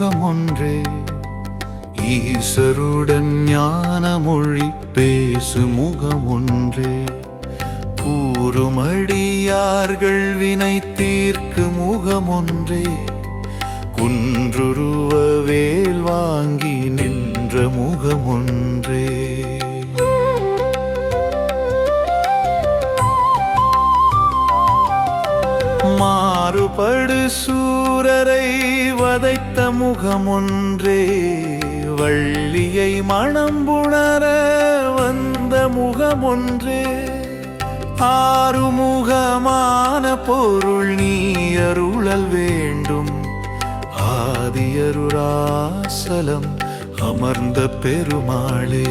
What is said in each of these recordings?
ஒன்றே ஈசருடன் ஞான மொழி பேசு முகம் ஒன்றே கூறுமடியார்கள் வினை தீர்க்கு முகம் ஒன்றே குன்றுருவ வேல் வாங்கி நின்ற முகம் ஒன்றே மாறுபடு சூரரை வதைத்த முகமொன்றே வள்ளியை மணம் புணர வந்த முகமொன்றே. ஆறுமுகமான பொருள் நீ அருளல் வேண்டும் ஆதியருராசலம் அமர்ந்த பெருமாளே.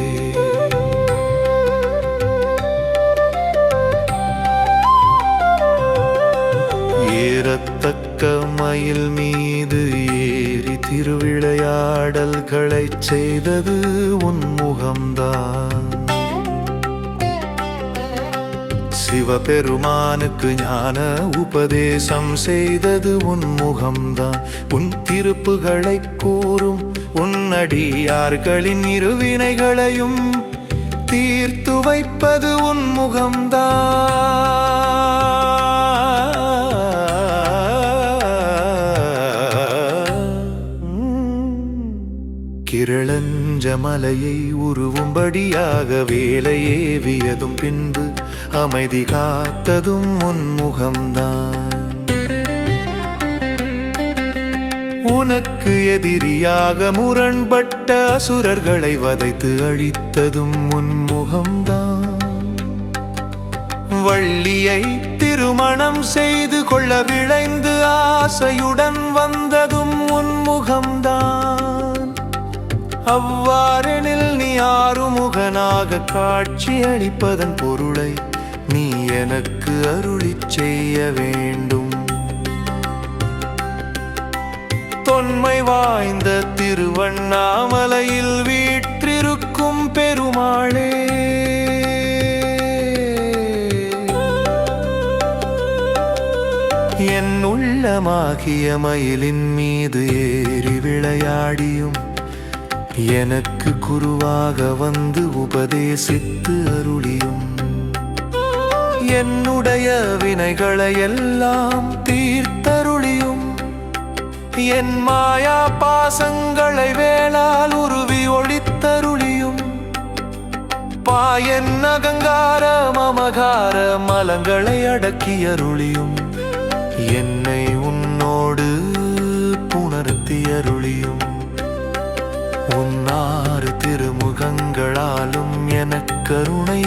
மலையில் மீது ஏறி திருவிளையாடல்களை செய்தது உன் முகம்தான். சிவபெருமானுக்கு ஞான உபதேசம் செய்தது உன் முகம்தான். உன் திருப்புகளை கூறும் உன் அடியார்களின் இருவினைகளையும் தீர்த்து வைப்பது உன் முகம்தான். கிரளஞ்ச மலையை உருவும்படியாக வேலையேவியதும் பின்பு அமைதி காத்ததும் உன்முகம்தான். உனக்கு எதிரியாக முரண்பட்ட அசுரர்களை வதைத்து அழித்ததும் உன்முகம்தான். வள்ளியை திருமணம் செய்து கொள்ள விளைந்து ஆசையுடன் வந்ததும் உன்முகம்தான். அவ்வாறெனில் நீ ஆறுமுகனாக காட்சி அளிப்பதன் பொருளை நீ எனக்கு அருளி செய்ய வேண்டும். தொன்மை வாய்ந்த திருவண்ணாமலையில் வீற்றிருக்கும் பெருமாளே. என் உள்ளமாகிய மயிலின் மீது ஏறி விளையாடியும் எனக்கு குருவாக வந்து உபதேசித்து அருளியும். என்னுடைய வினைகளை எல்லாம் தீர்த்தருளியும். என் மாயா பாசங்களை வேளால் உருவி ஒழித்தருளியும். பாயன் அகங்கார மமகார மலங்களை அடக்கி அருளியும் என்னை உன்னோடு புணர்த்தி அருளியும் எனக்கருணை